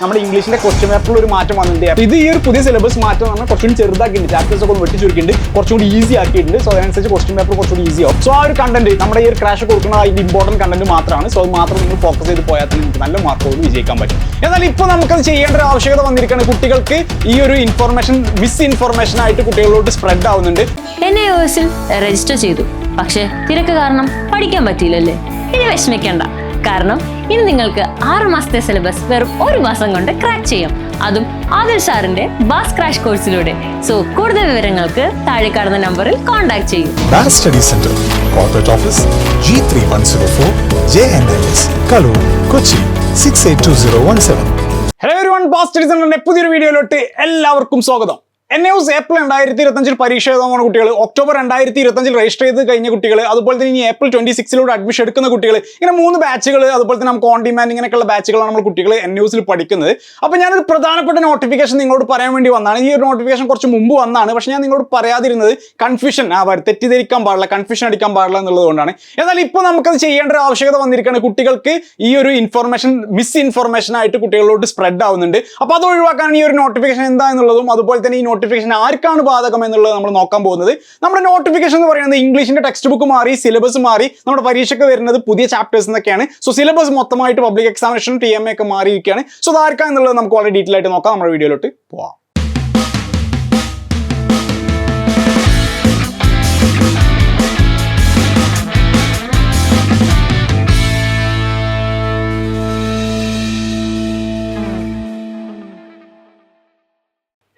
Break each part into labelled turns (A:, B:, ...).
A: നമ്മുടെ ഇംഗ്ലീഷിന്റെ ക്വസ്റ്റ്യൻ പേപ്പറിൽ ഒരു മാറ്റം വന്നിട്ടുണ്ട്. ഇത് ഈ ഒരു പുതിയ സിലബസ് മാറ്റം നമ്മൾ കുറച്ചുകൂടി ചെറുതാക്കിയിട്ടുണ്ട്. ചാപ്റ്റേഴ്സ് ഒക്കെ ഒന്ന് വെട്ടി ചുരുക്കിയിട്ടുണ്ട് കുറച്ചുകൂടി ഈസി ആക്കിയിട്ടുണ്ട്. സോ അതിനനുസരിച്ച് ക്വസ്റ്റ്യൻ പേപ്പർ കുറച്ചുകൂടി ഈസി ആവും. സോ ആ ഒരു കണ്ടന്റ് നമ്മുടെ ഈ ഒരു ക്രാഷ് കൊടുക്കുന്ന അതിന്റെ ഇമ്പോർട്ടന്റ് കണ്ടന്റ് മാത്രമാണ്. സോ അത് മാത്രം നിങ്ങൾ ഫോക്കസ് ചെയ്ത് പോയാൽ തന്നെ നിങ്ങൾക്ക് നല്ല മാർക്കോട് വിജയിക്കാൻ പറ്റും. എന്നാൽ ഇപ്പോൾ നമുക്കത് ചെയ്യേണ്ട ഒരു ആവശ്യകത വന്നിരിക്കുകയാണ് കുട്ടികൾക്ക് ഈ ഒരു ഇൻഫർമേഷൻ മിസ് ഇൻഫർമേഷൻ ആയിട്ട് കുട്ടികളോട് സ്പ്രെഡ് ആവുന്നുണ്ട്.
B: എന്നെ രജിസ്റ്റർ ചെയ്തു. പക്ഷേ തിരക്ക് കാരണം പഠിക്കാൻ പറ്റിയില്ലല്ലേ? ഇനി വിഷമിക്കേണ്ട. കാരണം ഇനി നിങ്ങൾക്ക് ആറ് മാസത്തെ സിലബസ് വെറും ഒരു മാസം കൊണ്ട് ക്രാക്ക് ചെയ്യാം. അതും ആദിൽ സാറിന്റെ ബാസ് ക്രാഷ് കോഴ്സിലൂടെ സോ കൂടുതൽ വിവരങ്ങൾക്ക് താഴെ കാണുന്ന നമ്പറിൽ കോൺടാക്ട് ചെയ്യൂ.
C: Bass Study Center, Corporate Office, G3104, JNIS, Kalur, Kochi, 682017.
A: Hello one ഡിസൈനറിന്റെ പുതിയൊരു വീഡിയോയിലോട്ട് എല്ലാവർക്കും സ്വാഗതം. എൻ ന്യൂസ് ഏപ്രിൽ രണ്ടായിരത്തി ഇരുപത്തഞ്ചിൽ പരീക്ഷ എഴുതാൻ കുട്ടികൾ ഒക്ടോബർ രണ്ടായിരത്തി ഇരുപത്തഞ്ചിൽ രജിസ്റ്റർ ചെയ്ത് കഴിഞ്ഞ കുട്ടികൾ അതുപോലെ തന്നെ ഇനി ഏപ്രിൽ ട്വന്റി സിക്സിലൂടെ അഡ്മിഷൻ എടുക്കുന്ന കുട്ടികൾ ഇങ്ങനെ മൂന്ന് ബാച്ചുകൾ അതുപോലെ തന്നെ നമുക്ക് ഓൺ ഡിമാൻഡ് ഇങ്ങനെയൊക്കെയുള്ള ബാച്ചുകളാണ് നമ്മൾ കുട്ടികൾ എൻ ന്യൂസിൽ പഠിക്കുന്നത്. അപ്പോൾ ഞാനൊരു പ്രധാനപ്പെട്ട നോട്ടിഫിക്കേഷൻ നിങ്ങളോട് പറയാൻ വേണ്ടി വന്നതാണ്. ഈ ഒരു നോട്ടിഫിക്കേഷൻ കുറച്ച് മുമ്പ് വന്നാണ് പക്ഷേ ഞാൻ നിങ്ങളോട് പറയാതിരുന്നത് കൺഫ്യൂഷൻ ആ വരും തെറ്റിദ്ധരിക്കാൻ പാടില്ല കൺഫ്യൂഷൻ അടിക്കാൻ പാടില്ല എന്നുള്ളതുകൊണ്ടാണ് എന്നാൽ ഇപ്പോൾ നമുക്കത് ചെയ്യേണ്ട ഒരു ആവശ്യകത വന്നിരിക്കുകയാണ്. കുട്ടികൾക്ക് ഈ ഒരു ഇൻഫർമേഷൻ മിസ് ഇൻഫർമേഷൻ ആയിട്ട് കുട്ടികളോട് സ്പ്രെഡ് ആവുന്നുണ്ട്. അപ്പോൾ അത് ഒഴിവാക്കാൻ ഈ ഒരു നോട്ടിഫിക്കേഷൻ എന്താ എന്നുള്ളതും അതുപോലെ തന്നെ ഈ നോട്ടിഫിക്കേഷൻ ആർക്കാണ് ബാധകം എന്നുള്ളത് നമ്മൾ നോക്കാൻ പോകുന്നത്. നമ്മുടെ നോട്ടിഫിക്കേഷൻ എന്ന് പറയുന്നത് ഇംഗ്ലീഷിന്റെ ടെക്സ്റ്റ് ബുക്ക് മാറി സിലബസ് മാറി നമ്മുടെ പരീക്ഷയ്ക്ക് വരുന്നത് പുതിയ ചാപ്റ്റേഴ്സ് എന്നൊക്കെയാണ്. സോ സിലബസ് മൊത്തമായിട്ട് public examination T M A ഒക്കെ മാറിയിരിക്കുകയാണ്. സോ അത് ആർക്കാ എന്നുള്ളത് നമുക്ക് വളരെ ഡീറ്റെയിൽ ആയിട്ട് നോക്കാം. നമ്മുടെ വീഡിയോയിലോട്ട് പോവാം.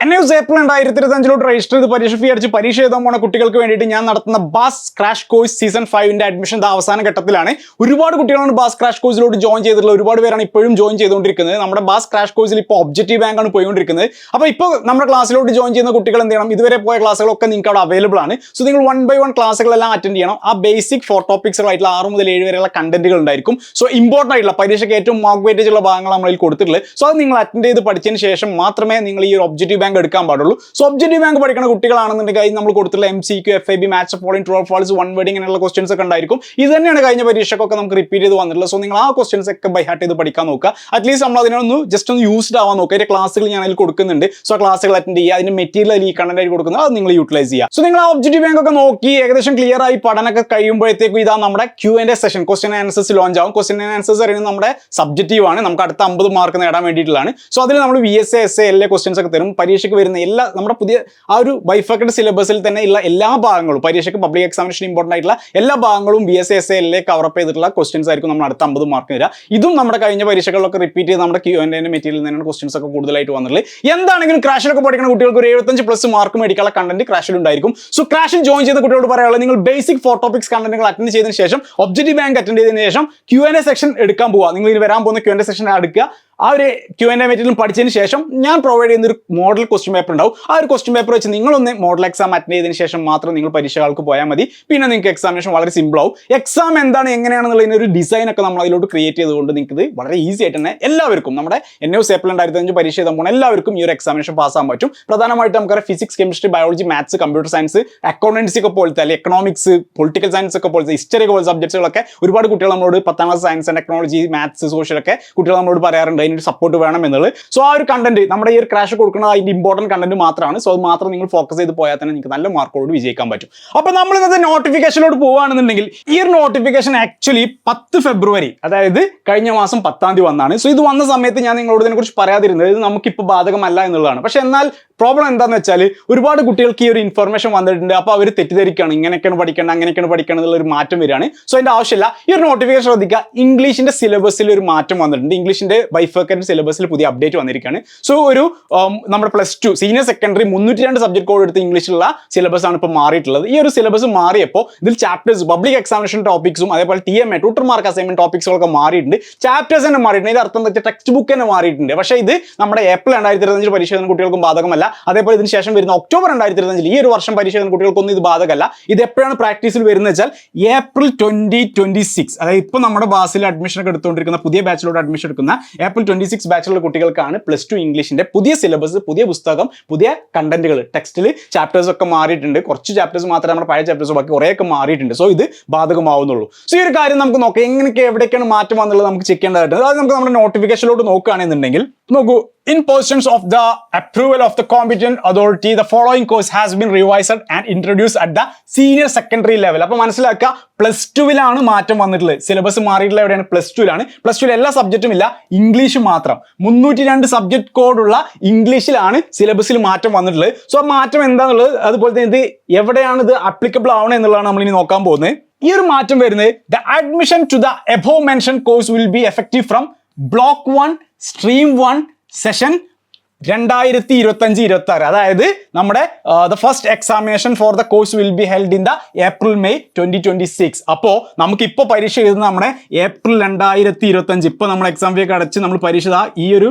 A: എൻ ഏപ്രിൽ രണ്ടായിരത്തി ഇരുപത്തഞ്ചിലോട്ട് രജിസ്റ്റർ ചെയ്ത് പരീക്ഷ ഫീ അടിച്ച് പരീക്ഷ എഴുതാൻ പോണ കുട്ടികൾക്ക് വേണ്ടിയിട്ട് ഞാൻ നടത്തുന്ന ബാസ് ക്രാഷ് കോഴ്സ് സീസൺ ഫൈവിന്റെ അഡ്മിഷൻ അവസാന ഘട്ടത്തിലാണ്. ഒരുപാട് കുട്ടികളാണ് ബാസ് ക്രാഷ് കോഴ്സിലോട്ട് ജോയിൻ ചെയ്തിട്ടുള്ള ഒരുപാട് പേരാണ് ഇപ്പോഴും ജോയിൻ ചെയ്തുകൊണ്ടിരിക്കുന്നത്. നമ്മുടെ ബാസ് ക്രാഷ് കോഴ്സിൽ ഇപ്പോൾ ഒബ്ജക്റ്റീവ് ബാങ്ക് ആണ് പോയിക്കൊണ്ടിരിക്കുന്നത്. അപ്പോൾ ഇപ്പോൾ നമ്മുടെ ക്ലാസ്സിലോട്ട് ജോയിൻ ചെയ്യുന്ന കുട്ടികൾ എന്ത് ചെയ്യണം? ഇതുവരെ പോയ ക്ലാസ്സുകളൊക്കെ നിങ്ങൾക്ക് അവിടെ അവൈലബിൾ ആണ്. സോ നിങ്ങൾ വൺ ബൈ വൺ ക്ലാസ്സുകളെല്ലാം അറ്റൻഡ് ചെയ്യണം. ആ ബേസിക് ഫോർ ടോപ്പിക്സുകളായിട്ടുള്ള ആറ് മുതൽ ഏഴ് വരെയുള്ള കണ്ടന്റുകൾ ഉണ്ടായിരിക്കും. സോ ഇമ്പോർട്ടന്റ് ആയിട്ടുള്ള പരീക്ഷയ്ക്ക് ഏറ്റവും മാർക്ക് വെയിറ്റേജ് ഉള്ള ഭാഗങ്ങൾ നമ്മളിൽ കൊടുത്തിട്ടുള്ളത്. സോ അത് നിങ്ങൾ അറ്റൻഡ് ചെയ്ത് പഠിച്ചതിന് ശേഷം മാത്രമേ നിങ്ങൾ ഈ ഒരു ഒബ്ജക്റ്റീവ് ബാങ്ക് എടുക്കാൻ പാടുള്ളൂ. സോ ഒബ്ജക്റ്റീവ് ബാങ്ക് പഠിക്കുന്ന കുട്ടികളാണെന്നുണ്ടെങ്കിൽ നമ്മൾ കൊടുത്തിട്ടുള്ള M C Q F I B match following true false one word ഇങ്ങനെയുള്ള ക്വസ്റ്റൻസ് ഒക്കെ ഉണ്ടായിരിക്കും. ഇത് തന്നെയാണ് കഴിഞ്ഞ പരീക്ഷക്കൊക്കെ നമുക്ക് റിപ്പീറ്റ് ചെയ്ത് വന്നിട്ടുള്ളത്. സോ നിങ്ങൾ ആ ക്വസ്റ്റൻസ് ഒക്കെ ബൈ ഹാർട്ട് ചെയ്ത് പഠിക്കാൻ നോക്കുക. അറ്റ്ലീസ്റ്റ് നമ്മൾ അതിനൊന്ന് ജസ്റ്റ് ഒന്ന് യൂസ്ഡ് ആവാൻ നോക്കുക. അതിന്റെ ക്ലാസ്സുകൾ ഞാൻ അതിൽ കൊടുക്കുന്നുണ്ട്. സോ ക്ലാസ്സുകൾ അറ്റൻഡ് ചെയ്യുക. അതിന്റെ മെറ്റീരിയൽ ഈ കണ്ടന്റ് ആയിട്ട് കൊടുക്കുന്നത് അത് നിങ്ങൾ യൂട്ടിലൈസ് ചെയ്യുക. സോ നിങ്ങൾ ആ ഒബ്ജക്റ്റീവ് ബാങ്ക് ഒക്കെ നോക്കി ഏകദേശം ക്ലിയർ ആയി പഠനമൊക്കെ കഴിയുമ്പോഴത്തേക്കും ഇതാ നമ്മുടെ Q and session question answers launch ആവും. ക്വസ്റ്റൻ ആൻസേഴ്സ് അറിയുന്നത് നമ്മുടെ സബ്ജക്റ്റീവ് ആണ്. നമുക്ക് അടുത്ത അമ്പത് മാർക്ക് നേടാൻ വേണ്ടിയിട്ടുള്ളതാണ്. സോ അതിൽ നമ്മൾ V S S S A questions ഒക്കെ തരും. പരീക്ഷയ്ക്ക് വരുന്ന എല്ലാ നമ്മുടെ പുതിയ ആ ഒരു ബൈഫക്കഡ് സിലബസിൽ തന്നെ ഉള്ള എല്ലാ ഭാഗങ്ങളും പരീക്ഷയ്ക്ക് പബ്ലിക് എക്സാമിനേഷൻ ഇമ്പോർട്ടന്റ് ആയിട്ടുള്ള എല്ലാ ഭാഗങ്ങളും ബി എസ് എസ് എല്ലെ കവറപ്പ് ചെയ്തിട്ടുള്ള ക്വസ്റ്റ്യൻസ് ആയിരിക്കും നമ്മൾ അടുത്ത അമ്പത് മാർക്ക് തരിക ഇതും നമ്മുടെ കഴിഞ്ഞ പരീക്ഷകളിലൊക്കെ റിപ്പീറ്റ് ചെയ്ത് നമ്മുടെ ക്യൂ എന്റെ മെറ്റീരിയൽ തന്നെയാണ് ക്വസ്റ്റ്യൻസ് ഒക്കെ കൂടുതലായിട്ട് വന്നിട്ടുള്ളത്. എന്താണെങ്കിലും ക്രാഷിലൊക്കെ പഠിക്കുന്ന കുട്ടികൾക്ക് ഒരു എഴുപത്തഞ്ച് പ്ലസ് മാർക്ക് മേടിക്കാനുള്ള കണ്ടന്റ് ക്രാഷിൽ ഉണ്ടായിരിക്കും. സോ ക്രാഷിൽ ജോയിൻ ചെയ്ത കുട്ടികളോട് പറയാനുള്ളത് നിങ്ങൾ ബേസിക് ഫോർ ടോപ്പിക്സ് കണ്ടന്റുകൾ അറ്റൻഡ് ചെയ്തതിന് ശേഷം ഒബ്ജക്റ്റീവ് ബാങ്ക് അറ്റൻഡ് ചെയ്തതിന് ശേഷം ക്യൂ എൻ എ സെക്ഷൻ എടുക്കാൻ പോവുക. നിങ്ങൾ ഇനി വരാൻ പോകുന്ന ക്യൂ എൻ എ സെക്ഷൻ എടുക്കുക. ആ ഒരു ക്യു എൻ എ മെറ്റീരിയൽ പഠിച്ചതിന് ശേഷം ഞാൻ പ്രൊവൈഡ് ചെയ്യുന്ന ഒരു മോഡൽ ക്വസ്റ്റ്യൻ പേപ്പർ ഉണ്ടാവും. ആ ഒരു ക്വസ്റ്റ്യൻ പേപ്പർ വെച്ച് നിങ്ങളൊന്ന് മോഡൽ എക്സാം അറ്റൻഡ് ചെയ്തതിന് ശേഷം മാത്രം നിങ്ങൾ പരീക്ഷകൾക്ക് പോയാൽ മതി. പിന്നെ നിങ്ങൾക്ക് എക്സാമിനേഷൻ വളരെ സിമ്പിൾ ആവും. എക്സാം എന്താണ് എങ്ങനെയാണെന്നുള്ള ഒരു ഡിസൈൻ ഒക്കെ നമ്മൾ അതിലോട്ട് ക്രിയേറ്റ് ചെയ്തുകൊണ്ട് നിങ്ങൾക്ക് ഇത് വളരെ ഈസി ആയിട്ട് തന്നെ എല്ലാവർക്കും നമ്മുടെ എൻ എസ് ഏപ്രിൽ രണ്ടായിരത്തി അഞ്ച് പരീക്ഷ എഴുതാൻ പോകുന്ന എല്ലാവർക്കും ഈ ഒരു എക്സാമിനേഷൻ പാസ്സാകാൻ പറ്റും. പ്രധാനമായിട്ട് നമുക്ക് physics chemistry biology maths computer science accountancy ഒക്കെ പോലത്തെ അല്ലെങ്കിൽ എക്കണോമിക്സ് പൊളിറ്റിക്കൽ സയൻസ് ഒക്കെ പോലത്തെ ഹിസ്റ്ററി ഒക്കെ പോലത്തെ സബ്ജക്റ്റുകളൊക്കെ ഒരുപാട് കുട്ടികൾ നമ്മളോട് പത്താം class science and technology maths social ഒക്കെ കുട്ടികൾ നമ്മളോട് പറയാറുണ്ട്. അതിനൊരു സപ്പോർട്ട് വേണം എന്നുള്ളത്. സോ ആ ഒരു കണ്ടന്റ് നമ്മുടെ ഈ ഒരു ക്രാഷ് കൊടുക്കുന്നത് അതിന്റെ ഇമ്പോർട്ടന്റ് കണ്ടന്റ് മാത്രമാണ്. സോ അത് മാത്രം നിങ്ങൾ ഫോക്കസ് ചെയ്ത് പോയാൽ തന്നെ നിങ്ങൾക്ക് നല്ല മാർക്കോട് വിജയിക്കാൻ പറ്റും. അപ്പോൾ നമ്മൾ ഇന്നത്തെ നോട്ടിഫിക്കേഷനിലോട്ട് പോവുകയാണെന്നുണ്ടെങ്കിൽ ഈ ഒരു നോട്ടിഫിക്കേഷൻ ആക്ച്വലി പത്ത് ഫെബ്രുവരി അതായത് കഴിഞ്ഞ മാസം പത്താം തീയതി വന്നാണ്. സോ ഇത് വന്ന സമയത്ത് ഞാൻ നിങ്ങളോട് ഇതിനെക്കുറിച്ച് പറയാതിരുന്നത്. ഇത് നമുക്കിപ്പോൾ ബാധകമല്ല എന്നുള്ളതാണ്. പക്ഷേ എന്നാൽ പ്രോബ്ലം എന്താണെന്ന് വെച്ചാൽ ഒരുപാട് കുട്ടികൾക്ക് ഈ ഒരു ഇൻഫർമേഷൻ വന്നിട്ടുണ്ട്. അപ്പോൾ അവർ തെറ്റിദ്ധരിക്കുകയാണ്. ഇങ്ങനെയൊക്കെയാണ് പഠിക്കേണ്ടത് അങ്ങനെയൊക്കെയാണ് പഠിക്കണം എന്നുള്ള ഒരു മാറ്റം വരികയാണ്. സോ അതിന്റെ ആവശ്യമില്ല. ഈ ഒരു നോട്ടിഫിക്കേഷൻ ശ്രദ്ധിക്കുക. ഇംഗ്ലീഷിന്റെ സിലബസിൽ ഒരു മാറ്റം വന്നിട്ടുണ്ട്. ഇംഗ്ലീഷിന്റെ ഇംഗ്ലീഷിന്റെ ബൈഫക്കറ്റ് സിലബസിൽ പുതിയ അപ്ഡേറ്റ് വന്നിരിക്കുകയാണ്. സോ ഒരു നമ്മുടെ പ്ലസ് ടു സീനിയർ സെക്കൻഡറി മുന്നൂറ്റി രണ്ട് സബ്ജക്ട് കോഡ് എടുത്ത് ഇംഗ്ലീഷിലുള്ള സിലബസ് ആണ് ഇപ്പോൾ മാറിയിട്ടുള്ളത്. ഈ ഒരു സിലബസ് മാറിയപ്പോൾ ഇതിൽ ചാപ്റ്റേഴ്സ് പബ്ലിക് എക്സാമിനേഷൻ ടോപ്പിക്സും അതേപോലെ T M A tutor mark assignment ടോപ്പിക്സുകളൊക്കെ മാറിയിട്ടുണ്ട്. ചാപ്റ്റേഴ്സ് തന്നെ മാറിയിട്ടുണ്ട്. ഇത് അർത്ഥം വെച്ചാൽ ടെക്സ്റ്റ് ബുക്ക് തന്നെ മാറിയിട്ടുണ്ട്. പക്ഷേ ഇത് നമ്മുടെ ഏപ്രിൽ രണ്ടായിരത്തി ഇരുപത്തഞ്ച് പരീക്ഷ കുട്ടികൾക്കും ബാധകമല്ല. അതേപോലെ ഇതിന് ശേഷം വരുന്ന ഒക്ടോബർ രണ്ടായിരത്തി ഇരുപത്തഞ്ചിൽ ഈ ഒരു വർഷം പരീക്ഷ കുട്ടികൾക്കൊന്നും ഇത് ബാധകമല്ല. ഇത് എപ്പോഴാണ് പ്രാക്ടീസിൽ വരുന്നത് വെച്ചാൽ ഏപ്രിൽ ട്വന്റി ട്വന്റി സിക്സ് അതായത് ഇപ്പോൾ നമ്മുടെ ബാസിൽ അഡ്മിഷൻ ഒക്കെ എടുത്തുകൊണ്ടിരിക്കുന്ന പുതിയ ബാച്ചിലോട്ട് അഡ്മിഷൻ എടുക്കുന്ന ഏപ്രിൽ ട്വന്റി സിക്സ് ബാച്ചിലുള്ള കുട്ടികൾക്കാണ് പ്ലസ് ടു ഇംഗ്ലീഷിന്റെ പുതിയ സിലബസ് പുതിയ പുസ്തകം പുതിയ കണ്ടന്റുകൾ ടെക്സ്റ്റിൽ ചാപ്റ്റേഴ്സ് ഒക്കെ മാറിയിട്ടുണ്ട്. കുറച്ച് ചാപ്റ്റേഴ്സ് മാത്രമേ നമ്മുടെ പഴയ ചാപ്റ്റേഴ്സ് ബാക്കി കുറേയൊക്കെ മാറിയിട്ടുണ്ട്. സോ ഇത് ബാധകമാവുന്നുള്ളൂ. സോ ഈ ഒരു കാര്യം നമുക്ക് നോക്കാം. എങ്ങനെയൊക്കെ എവിടെയൊക്കെയാണ് മാറ്റം വന്നുള്ളത് നമുക്ക് ചെക്ക് ചെയ്യേണ്ടതായിട്ട്. അത് നമുക്ക് നമ്മുടെ നോട്ടിഫിക്കേഷനിലോട്ട് നോക്കുകയാണെന്നുണ്ടെങ്കിൽ നോക്കൂ. In pursuance of the approval of the competent authority the following course has been revised and introduced at the senior secondary level അപ്പൊ മനസ്സിലാക്കുക പ്ലസ് ടുവിലാണ് മാറ്റം വന്നിട്ടുള്ളത്. സിലബസ് മാറിയിട്ടുള്ള എവിടെയാണ്? പ്ലസ് ടുവിലാണ് പ്ലസ് ടുവിൽ എല്ലാ സബ്ജക്റ്റും ഇല്ല. ഇംഗ്ലീഷ് മാത്രം. മുന്നൂറ്റി രണ്ട് സബ്ജക്ട് കോഡുള്ള ഇംഗ്ലീഷിലാണ് സിലബസിൽ മാറ്റം വന്നിട്ടുള്ളത്. സോ ആ മാറ്റം എന്താണെന്നുള്ളത് അതുപോലെ തന്നെ ഇത് എവിടെയാണ് ഇത് അപ്ലിക്കബിൾ ആവണം എന്നുള്ളതാണ് നമ്മൾ ഇനി നോക്കാൻ പോകുന്നത്. ഈ ഒരു മാറ്റം വരുന്നത് the admission to the above mentioned course will be effective from block one stream one session രണ്ടായിരത്തി ഇരുപത്തി അഞ്ച് ഇരുപത്തി ആറ് അതായത് നമ്മുടെ the first examination for the course will be held in the April May twenty twenty six അപ്പോൾ നമുക്ക് ഇപ്പോൾ പരീക്ഷ എഴുതുന്ന നമ്മുടെ ഏപ്രിൽ രണ്ടായിരത്തി ഇരുപത്തി അഞ്ച് ഇപ്പോൾ നമ്മൾ എക്സാം ഫീ ഒക്കെ അടച്ച് നമ്മൾ പരീക്ഷ ഈ ഒരു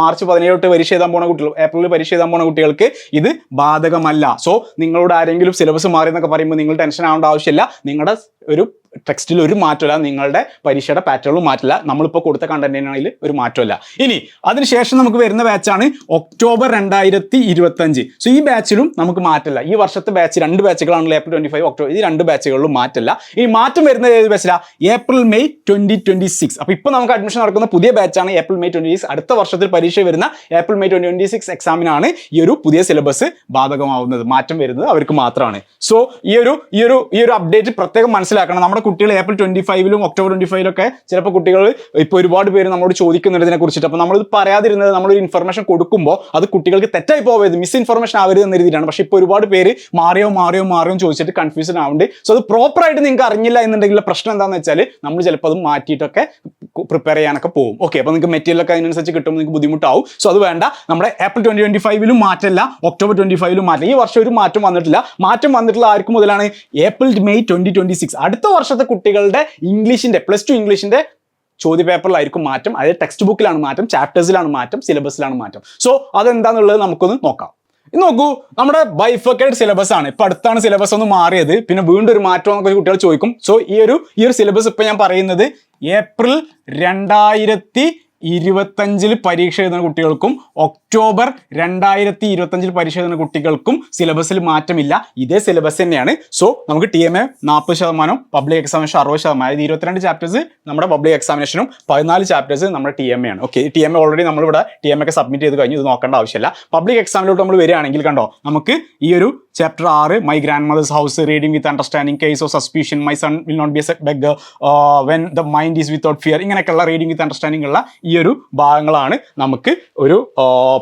A: മാർച്ച് പതിനേഴ് തൊട്ട് പരീക്ഷ എഴുതാൻ പോണ കുട്ടികൾ ഏപ്രിലിൽ പരീക്ഷ എഴുതാൻ പോണ കുട്ടികൾക്ക് ഇത് ബാധകമല്ല. സോ നിങ്ങളോട് ആരെങ്കിലും സിലബസ് മാറി എന്നൊക്കെ പറയുമ്പോൾ നിങ്ങൾ ടെൻഷൻ ആവേണ്ട ആവശ്യമില്ല. നിങ്ങളുടെ ഒരു ടെക്സ്റ്റിൽ ഒരു മാറ്റമില്ല നിങ്ങളുടെ പരീക്ഷയുടെ പാറ്റേണും മാറ്റില്ല നമ്മളിപ്പോൾ കൊടുത്ത കണ്ടന്റിനാണെങ്കിൽ ഒരു മാറ്റമില്ല. ഇനി അതിനുശേഷം നമുക്ക് വരുന്ന ബാച്ചാണ് ഒക്ടോബർ രണ്ടായിരത്തി ഇരുപത്തഞ്ച് സോ ഈ ബാച്ചിലും നമുക്ക് മാറ്റില്ല ഈ വർഷത്തെ ബാച്ച് രണ്ട് ബാച്ചുകളാണല്ലോ ഏപ്രിൽ ട്വന്റി ഫൈവ് ഒക്ടോബർ ഈ രണ്ട് ബാച്ചുകളിലും മാറ്റില്ല ഈ മാറ്റം വരുന്നത് ഏത് ബാച്ചിലാണ് April May twenty twenty six അപ്പോൾ ഇപ്പോൾ നമുക്ക് അഡ്മിഷൻ നടക്കുന്ന പുതിയ ബാച്ചാണ് ഏപ്രിൽ മെയ് ട്വന്റി സിക്സ് അടുത്ത വർഷത്തിൽ പരീക്ഷ വരുന്ന April May twenty twenty six എക്സാമിനാണ് ഈ ഒരു പുതിയ സിലബസ് ബാധകമാവുന്നത്. മാറ്റം വരുന്നത് അവർക്ക് മാത്രമാണ്. സോ ഈ ഒരു ഈ ഒരു ഈ ഒരു അപ്ഡേറ്റ് പ്രത്യേകം മനസ്സിലാക്കണം. നമ്മുടെ കുട്ടികൾ ഏപ്രിൽ ട്വന്റി ഫൈവിലും ഒക്ടോബർ ട്വന്റി ഫൈവിലൊക്കെ ചിലപ്പോൾ കുട്ടികൾ ഇപ്പോൾ ഒരുപാട് പേര് നമ്മളോട് ചോദിക്കുന്നുണ്ട് ഇതിനെ കുറിച്ചിട്ട്. അപ്പോൾ നമ്മളിത് പറയാതിരുന്നത് നമ്മളൊരു ഇൻഫർമേഷൻ കൊടുക്കുമ്പോൾ അത് കുട്ടികൾക്ക് തെറ്റായി പോകരുത് മിസ് ഇൻഫർമേഷൻ ആവരുത് എന്ന രീതിയിലാണ്. പക്ഷേ ഇപ്പോൾ ഒരുപാട് പേര് മാറിയോ മാറിയോ മാറിയോ ചോദിച്ചിട്ട് കൺഫ്യൂഷൻ ആവുന്നുണ്ട് സോ അത് പ്രോപ്പറായിട്ട് നിങ്ങൾക്ക് അറിഞ്ഞില്ല എന്നുണ്ടെങ്കിൽ പ്രശ്നം എന്താണെന്ന് വെച്ചാൽ നമ്മൾ ചിലപ്പോൾ അത് മാറ്റിയിട്ടൊക്കെ പ്രിപ്പയർ ചെയ്യാനൊക്കെ പോകും. ഓക്കെ അപ്പോൾ നിങ്ങൾക്ക് മെറ്റീരിയലൊക്കെ അതിനനുസരിച്ച് കിട്ടുമ്പോൾ നിങ്ങൾക്ക് ബുദ്ധിമുട്ടാവും. സോ അത് വേണ്ട. നമ്മുടെ ഏപ്രിൽ ട്വന്റി ട്വന്റി ഫൈവിലും മാറ്റല്ല. ഒക്ടോബർ ട്വന്റി ഫൈവിലും മാറ്റില്ല. ഈ വർഷം ഒരു മാറ്റം വന്നിട്ടില്ല. മാറ്റം വന്നിട്ടുള്ള ആർക്കും മുതലാണ് April May twenty twenty six അടുത്ത വർഷത്തെ കുട്ടികളുടെ ഇംഗ്ലീഷിന്റെ പ്ലസ് ടു ഇംഗ്ലീഷിന്റെ ചോദ്യ പേപ്പറിലായിരിക്കും മാറ്റം. അതായത് ടെക്സ്റ്റ് ബുക്കിലാണ് മാറ്റം ചാപ്റ്റേഴ്സിലാണ് മാറ്റം സിലബസിലാണ് മാറ്റം. സോ അതെന്താന്നുള്ളത് നമുക്കൊന്ന് നോക്കാം. നോക്കൂ നമ്മുടെ ബൈഫക്കേഡ് സിലബസ് ആണ്. ഇപ്പൊ അടുത്താണ് സിലബസ് ഒന്ന് മാറിയത്. പിന്നെ വീണ്ടും ഒരു മാറ്റം എന്നൊക്കെ കുട്ടികൾ ചോദിക്കും. സോ ഈ ഒരു ഈ ഒരു സിലബസ് ഇപ്പൊ ഞാൻ പറയുന്നത് ഏപ്രിൽ രണ്ടായിരത്തി ഇരുപത്തഞ്ചിൽ പരീക്ഷ എഴുതുന്ന കുട്ടികൾക്കും ഒക്ടോബർ രണ്ടായിരത്തി ഇരുപത്തഞ്ചിൽ പരീക്ഷ എഴുതുന്ന കുട്ടികൾക്കും സിലബസിൽ മാറ്റമില്ല. ഇതേ സിലബസ് തന്നെയാണ്. സോ നമുക്ക് ടി എം എ നാൽപ്പത് ശതമാനം പബ്ലിക് എക്സാമിനേഷൻ അറുപത് ശതമാനം. അതായത് ഇരുപത്തിരണ്ട് ചാപ്റ്റേഴ്സ് നമ്മുടെ പബ്ലിക് എക്സാമിനേഷനും പതിനാല് ചാപ്റ്റേഴ്സ് നമ്മുടെ ടി എം എ ആണ്. Okay T M A already നമ്മളിവിടെ ടി എം ഒക്കെ സബ്മിറ്റ് ചെയ്ത് കഴിഞ്ഞു. ഇത് നോക്കേണ്ട ആവശ്യമില്ല. പബ്ലിക് എക്സാമിലോട്ട് നമ്മൾ വരികയാണെങ്കിൽ കണ്ടോ നമുക്ക് ഈ ഒരു ചാപ്റ്റർ ആറ് my grandmother's house reading with understanding case of suspicion my son will not be a beggar when the mind is without fear ഇങ്ങനെയൊക്കെയുള്ള റീഡിംഗ് വിത്ത് അണ്ടർസ്റ്റാൻഡിംഗ് ഉള്ള ഈ ഒരു ഭാഗങ്ങളാണ് നമുക്ക് ഒരു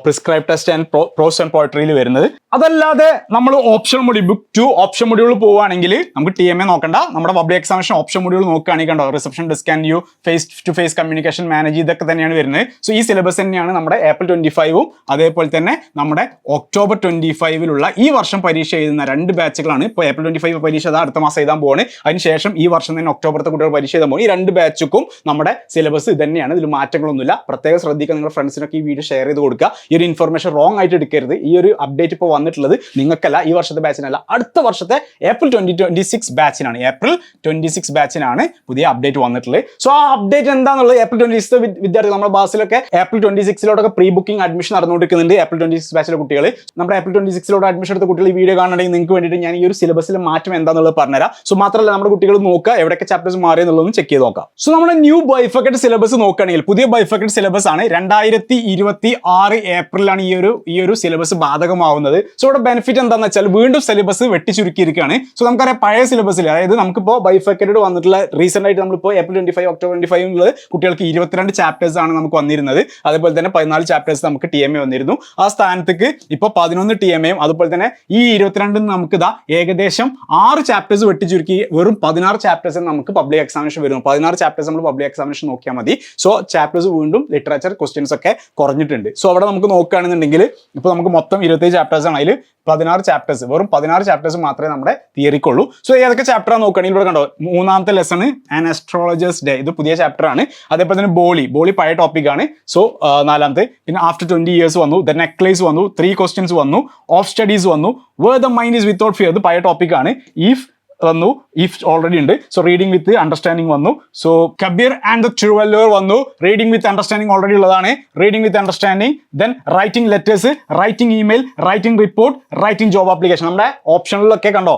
A: prescribe test and prose and പോയട്രിയിൽ വരുന്നത്. അതല്ലാതെ നമ്മൾ option module book two option module പോവുകയാണെങ്കിൽ നമുക്ക് ടി എം എ നോക്കണ്ട. നമ്മുടെ പബ്ലിക് എക്സാമിനേഷൻ ഓപ്ഷൻ മൊഡ്യൂൾ നോക്കുകയാണെങ്കിൽ കണ്ടോ reception desk and you face to face communication manage ഇതൊക്കെ തന്നെയാണ് വരുന്നത്. സോ ഈ സിലബസ് തന്നെയാണ് നമ്മുടെ ഏപ്രിൽ ട്വന്റി ഫൈവും അതേപോലെ തന്നെ നമ്മുടെ ഒക്ടോബർ ട്വന്റി ഫൈവിലുള്ള ഈ വർഷം പരീക്ഷ എഴുതുന്ന രണ്ട് ബാച്ചുകളാണ് ഇപ്പോൾ ഏപ്രിൽ ട്വന്റി ഫൈവ് പരീക്ഷ അത് അടുത്ത മാസം എഴുതാൻ പോവാണ്. അതിനുശേഷം ഈ വർഷം തന്നെ ഒക്ടോബറത്തെ കുട്ടികൾ പരീക്ഷ എഴുതാൻ പോകും ഈ രണ്ട് ബാച്ചുക്കും നമ്മുടെ സിലബസ് തന്നെയാണ് ഇതിൽ മാറ്റങ്ങളൊന്നുമില്ല. പ്രത്യേകം ശ്രദ്ധിക്കുക. നിങ്ങളുടെ ഫ്രണ്ട്സിനൊക്കെ ഈ വീഡിയോ ഷെയർ ചെയ്ത് കൊടുക്കുക. ഈ ഒരു ഇൻഫർമേഷൻ റോങ് ആയിട്ട് എടുക്കരുത്. ഈ ഒരു അപ്ഡേറ്റ് ഇപ്പോൾ വന്നിട്ടുള്ളത് നിങ്ങൾക്കല്ല ഈ വർഷത്തെ ബാച്ചിനല്ല അടുത്ത വർഷത്തെ ഏപ്രിൽ ട്വന്റി ട്വന്റി സിക്സ് ബാച്ചിനാണ് ഏപ്രിൽ ട്വന്റി സിക്സ് ബാച്ചിനാണ് പുതിയ അപ്ഡേറ്റ് വന്നിട്ടുള്ളത്. സോ ആ അപ്ഡേറ്റ് എന്താണെന്നുള്ളത് ഏപ്രിൽ ട്വന്റി സിക്സ് വിദ്യാർത്ഥികൾ നമ്മുടെ ബാസിലൊക്കെ ഏപ്രിൽ ട്വന്റി സിക്സിലോടൊക്കെ പ്രീ ബുക്കിംഗ് അഡ്മിഷൻ നടന്നുകൊണ്ടിരിക്കുന്നുണ്ട് ഏപ്രിൽ ട്വന്റി സിക്സ് ബാച്ചിലെ കുട്ടികൾ നമ്മുടെ ഏപ്രിൽ ട്വന്റി സിക്സിലോട് അഡ്മിഷൻ എടുത്ത കുട്ടികൾ ഈ വീഡിയോ കാണണമെങ്കിൽ നിങ്ങൾക്ക് വേണ്ടിയിട്ട് ഞാൻ ഈ ഒരു സിലബസിലെ മാറ്റം എന്താണെന്നുള്ളത് പറഞ്ഞുതരാം. സോ മാത്രമല്ല നമ്മുടെ കുട്ടികൾ നോക്കുക എവിടെയൊക്കെ ചാപ്റ്റേഴ്സ് മാറി എന്നുള്ളതും ചെക്ക് ചെയ്ത് നോക്കാം. സോ നമ്മുടെ ന്യൂ ബൈഫക്കറ്റ് സിലബസ് നോക്കുകയാണെങ്കിൽ പുതിയ ബൈഫക്കറ്റ് സിലബസ് ആണ് രണ്ടായിരത്തി ഇരുപത്തി ആറ് ഏപ്രിലാണ് ഈ ഒരു ഈ ഒരു സിലബസ് ബാധകമാവുന്നത്. സോ ഇവിടെ ബെനിഫിറ്റ് എന്താണെന്ന് വെച്ചാൽ വീണ്ടും സിലബസ് വെട്ടിച്ചുരുക്കിയിരിക്കുകയാണ്. സോ നമുക്കറിയാം പഴയ സിലബസിൽ അതായത് നമുക്കിപ്പോൾ ബൈഫക്കറ്റഡ് വന്നിട്ടുള്ള റീസെന്റ് ആയിട്ട് നമ്മളിപ്പോൾ April twenty five October twenty five കുട്ടികൾക്ക് ഇരുപത്തിരണ്ട് ചാപ്റ്റേഴ്സ് ആണ് നമുക്ക് വന്നിരുന്നത്. അതേപോലെ തന്നെ പതിനാല് ചാപ്റ്റേഴ്സ് നമുക്ക് ടി എം എ വന്നിരുന്നു. ആ സ്ഥാനത്തേക്ക് ഇപ്പോൾ പതിനൊന്ന് ടി എം എയും അതുപോലെ തന്നെ ഈ ഇരുപത്തിരണ്ടിൽ നമുക്ക് ഇതാ ഏകദേശം ആറ് ചാപ്റ്റേഴ്സ് വെട്ടി ചുരുക്കി വെറും പതിനാറ് ചാപ്റ്റേഴ്സ് നമുക്ക് പബ്ലിക് എക്സാമിനേഷൻ വരുന്നു. പതിനാറ് ചാപ്റ്റേഴ്സ് നമ്മൾ പബ്ലിക് എക്സാമിനേഷൻ നോക്കിയാൽ മതി. സോ ചാപ്റ്റേഴ്സ് വീണ്ടും ലിറ്ററേച്ചർ ക്വസ്റ്റ്യൻസ് ഒക്കെ കുറഞ്ഞിട്ടുണ്ട്. സോ അവിടെ നമുക്ക് നോക്കുകയാണെന്നുണ്ടെങ്കിൽ ഇപ്പോൾ നമുക്ക് മൊത്തം ഇരുപത്തേഴ് ചാപ്റ്റേഴ്സ് ആണ്. അതിൽ പതിനാറ് ചാപ്റ്റേഴ്സ് വെറും പതിനാറ് ചാപ്റ്റേഴ്സ് മാത്രമേ നമ്മുടെ തിയറിക്കുള്ളൂ സോ ഏതൊക്കെ ചാപ്റ്റർ നോക്കുകയാണെങ്കിൽ ഇവിടെ കണ്ടോ മൂന്നാമത്തെ ലെസൺ ആൻ അസ്ട്രോളജേഴ്സ് ഡേ ഇത് പുതിയ ചാപ്റ്റർ ആണ്. അതേപോലെ തന്നെ ബോളി ബോളി പഴയ ടോപ്പിക് ആണ്. സോ നാലാമത്തെ. പിന്നെ ആഫ്റ്റർ ട്വന്റി ഇയേഴ്സ് വന്നു. ദ നെക്ലേസ് വന്നു. ത്രീ ക്വസ്റ്റ്യൻസ് വന്നു. ഓഫ് സ്റ്റഡീസ് വന്നു. Where the mind is without fear ഇത് പഴയ ടോപ്പിക് ആണ്. ഇഫ് വന്നു ഇഫ് ഓൾറെഡി ഉണ്ട്. സോ റീഡിംഗ് വിത്ത് അണ്ടർസ്റ്റാൻഡിംഗ് വന്നു. So Kabir and the traveller വന്നു. റീഡിംഗ് വിത്ത് അണ്ടർസ്റ്റാൻഡിംഗ് ഓൾറെഡി ഉള്ളതാണ്. Reading with understanding then writing letters writing email writing report writing job application നമ്മുടെ ഓപ്ഷനിലൊക്കെ കണ്ടോ?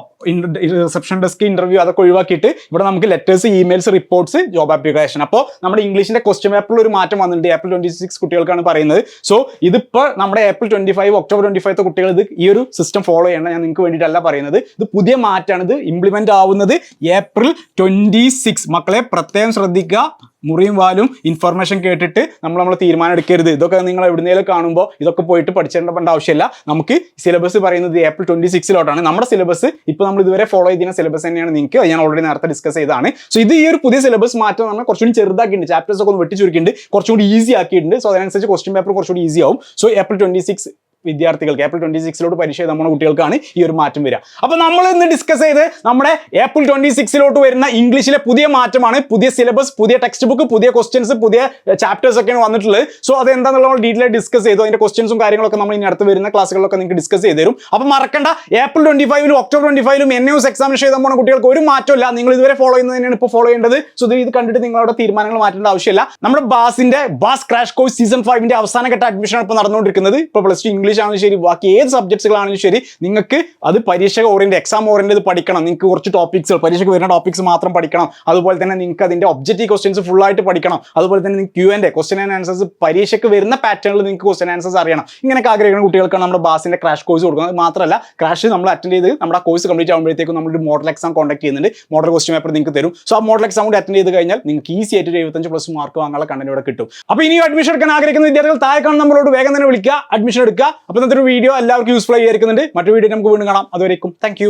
A: റിസപ്ഷൻ ഡെസ്ക് ഇന്റർവ്യൂ അതൊക്കെ ഒഴിവാക്കിയിട്ട് ഇവിടെ നമുക്ക് letters emails reports job application അപ്പോൾ നമ്മുടെ ഇംഗ്ലീഷിന്റെ ക്വസ്റ്റ്യൻ പേപ്പറിൽ ഒരു മാറ്റം വന്നിട്ടുണ്ട്. ഏപ്രിൽ ട്വന്റി സിക്സ് കുട്ടികൾക്കാണ് പറയുന്നത്. സോ ഇതിപ്പോൾ നമ്മുടെ April twenty five October twenty five കുട്ടികൾ ഇത് ഈ ഒരു സിസ്റ്റം ഫോളോ ചെയ്യണം ഞാൻ നിങ്ങൾക്ക് വേണ്ടിയിട്ടല്ല പറയുന്നത്. ഇത് പുതിയ മാറ്റാണ് ഇത് ഇംപ്ലിമെന്റ് ആവുന്നത് ഏപ്രിൽ ട്വന്റി സിക്സ് മക്കളെ പ്രത്യേകം ശ്രദ്ധിക്കുക. മുറിയും വാലും ഇൻഫർമേഷൻ കേട്ടിട്ട് നമ്മൾ നമ്മൾ തീരുമാനം എടുക്കരുത്. ഇതൊക്കെ നിങ്ങൾ എവിടുന്നേലും കാണുമ്പോൾ ഇതൊക്കെ പോയിട്ട് പഠിച്ചേണ്ട ആവശ്യമില്ല. നമുക്ക് സിലബസ് പറയുന്നത് ഏപ്രിൽ ട്വന്റി സിക്സിലോട്ടാണ് നമ്മുടെ സിലബസ് ഇപ്പോൾ നമ്മൾ ഇതുവരെ ഫോളോ ചെയ്തിരുന്ന സിലബസ് തന്നെയാണ് നിങ്ങൾക്ക്. ഞാൻ ഓൾറെഡി നേരത്തെ ഡിസ്കസ് ചെയ്തതാണ്. സോ ഇത് ഈ ഒരു പുതിയ സിലബസ് മാറ്റം നമ്മൾ കുറച്ചുകൂടി ചെറുതാക്കിയിട്ടുണ്ട്. ചാപ്റ്റേഴ്സ് ഒക്കെ ഒന്ന് വെട്ടി ചുരുക്കിയിട്ടുണ്ട് കുറച്ചുകൂടി ഈസി ആക്കിയിട്ടുണ്ട്. സോ അതിനനുസരിച്ച് ക്വസ്റ്റ്യൻ പേപ്പർ കുറച്ചുകൂടി ഈസി ആവും. സോ ഏപ്രിൽ ട്വന്റി സിക്സ് വിദ്യാർത്ഥികൾക്ക് ഏപ്രിൽ ട്വന്റി സിക്സിലോട്ട് പരീക്ഷ നമ്മുടെ കുട്ടികൾക്കാണ് ഈ ഒരു മാറ്റം വരിക. അപ്പൊ നമ്മൾ ഇന്ന് ഡിസ്കസ് ചെയ്ത് നമ്മുടെ ഏപ്രിൽ ട്വന്റി സിക്സിലോട്ട് വരുന്ന ഇംഗ്ലീഷിലെ പുതിയ മാറ്റമാണ് പുതിയ സിലബസ് പുതിയ ടെക്സ്റ്റ് ബുക്ക് പുതിയ ക്വസ്റ്റ്യൻസ് പുതിയ ചാപ്റ്റേഴ്സ് ഒക്കെയാണ് വന്നിട്ടുള്ളത്. സോ അത് എന്താണെന്നുള്ള നമ്മൾ ഡീറ്റെയിൽ ഡിസ്കസ് ചെയ്തു. അതിന്റെ ക്വസ്റ്റ്യൻസും കാര്യങ്ങളൊക്കെ നമ്മൾ ഇനി അടുത്ത് വരുന്ന ക്ലാസ്സുകളിലൊക്കെ നിങ്ങൾക്ക് ഡിസ്കസ് ചെയ്ത് തരും. അപ്പൊ മറക്കണ്ട ഏപ്രിൽ ട്വന്റി ഫൈവിലും ഒക്ടോബർ ട്വന്റി ഫൈവിലും എൻ എസ് എക്സാമിനേഷൻ എഴുതാൻ പോകുന്ന കുട്ടികൾക്ക് ഒരു മാറ്റമില്ല നിങ്ങൾ ഇതുവരെ ഫോളോ ചെയ്യുന്നത് തന്നെയാണ് ഇപ്പോൾ ഫോളോ ചെയ്യേണ്ടത്. സോ ഇത് കണ്ടിട്ട് നിങ്ങളുടെ തീരുമാനങ്ങൾ മാറ്റേണ്ട ആവശ്യമില്ല. നമ്മുടെ ബാസിന്റെ ബാസ് ക്രാഷ് കോഴ്സ് സീസൺ ഫൈവിന്റെ അവസാന ഘട്ട അഡ്മിഷൻ ഇപ്പോൾ നടന്നുകൊണ്ടിരിക്കുന്നത്. ഇപ്പോൾ പ്ലസ് ടു ഇംഗ്ലീഷ് ആണെങ്കിലും ശരി ബാക്കി ഏത് സബ്ജക്ട്സുകളാണെങ്കിലും ശരി നിങ്ങൾക്ക് അത് പരീക്ഷ ഓറിയന്റ് എക്സാം ഓറിയന്റ് പഠിക്കണം. നിങ്ങൾക്ക് കുറച്ച് ടോപ്പിക്സ് പരീക്ഷയ്ക്ക് വരുന്ന ടോപ്പിക്സ് മാത്രം പഠിക്കണം. അതുപോലെ തന്നെ നിങ്ങൾക്ക് അതിന്റെ ഒബ്ജക്റ്റീവ് ക്വസ്റ്റ്യൻസ് ഫുൾ ആയിട്ട് പഠിക്കണം. അതുപോലെ തന്നെ നിങ്ങൾക്ക് Q and question and answers പരീക്ഷയ്ക്ക് വരുന്ന പാറ്റേണിൽ നിങ്ങൾക്ക് ക്വസ്റ്റൻ ആൻസേഴ്സ് അറിയണം. ഇങ്ങനെയൊക്കെ ആഗ്രഹിക്കുന്ന കുട്ടികൾക്കാണ് നമ്മുടെ ബാസിന്റെ ക്രാഷ് കോഴ്സ് കൊടുക്കുന്നത്. മാത്രമല്ല ക്രാഷ് നമ്മൾ അറ്റൻഡ് ചെയ്ത് നമ്മുടെ കോഴ്സ് കംപ്ലീറ്റ് ആകുമ്പോഴത്തേക്കും നമ്മൾ മോഡൽ എക്സാം കോൺടാക്ട് ചെയ്യുന്നുണ്ട്. മോഡൽ ക്വസ്റ്റ്യൻ പേപ്പർ നിങ്ങൾക്ക് തരും. സോ ആ മോഡൽ എക്സാം കൂടി അറ്റൻഡ് ചെയ്ത് കഴിഞ്ഞാൽ നിങ്ങൾക്ക് ഈസി ആയിട്ട് എഴുപത്തഞ്ച് പ്ലസ് മാർക്ക് വാങ്ങാനുള്ള കണ്ടന്റ് ഇവിടെ കിട്ടും. അപ്പോൾ ഇനി അഡ്മിഷൻ എടുക്കാൻ ആഗ്രഹിക്കുന്ന വിദ്യാർത്ഥികൾ താഴെ കാണുന്ന നമ്മളോട് വേഗം തന്നെ വിളിക്കുക. അഡ്മിഷൻ എടുക്കുക. അപ്പോൾ ഇന്നത്തെ ഒരു വീഡിയോ എല്ലാവർക്കും യൂസ്ഫുൾ ആയിരിക്കുന്നുണ്ട് മറ്റൊരു വീഡിയോ നമുക്ക് വീണ്ടും കാണാം. അതുവരേക്കും. താങ്ക്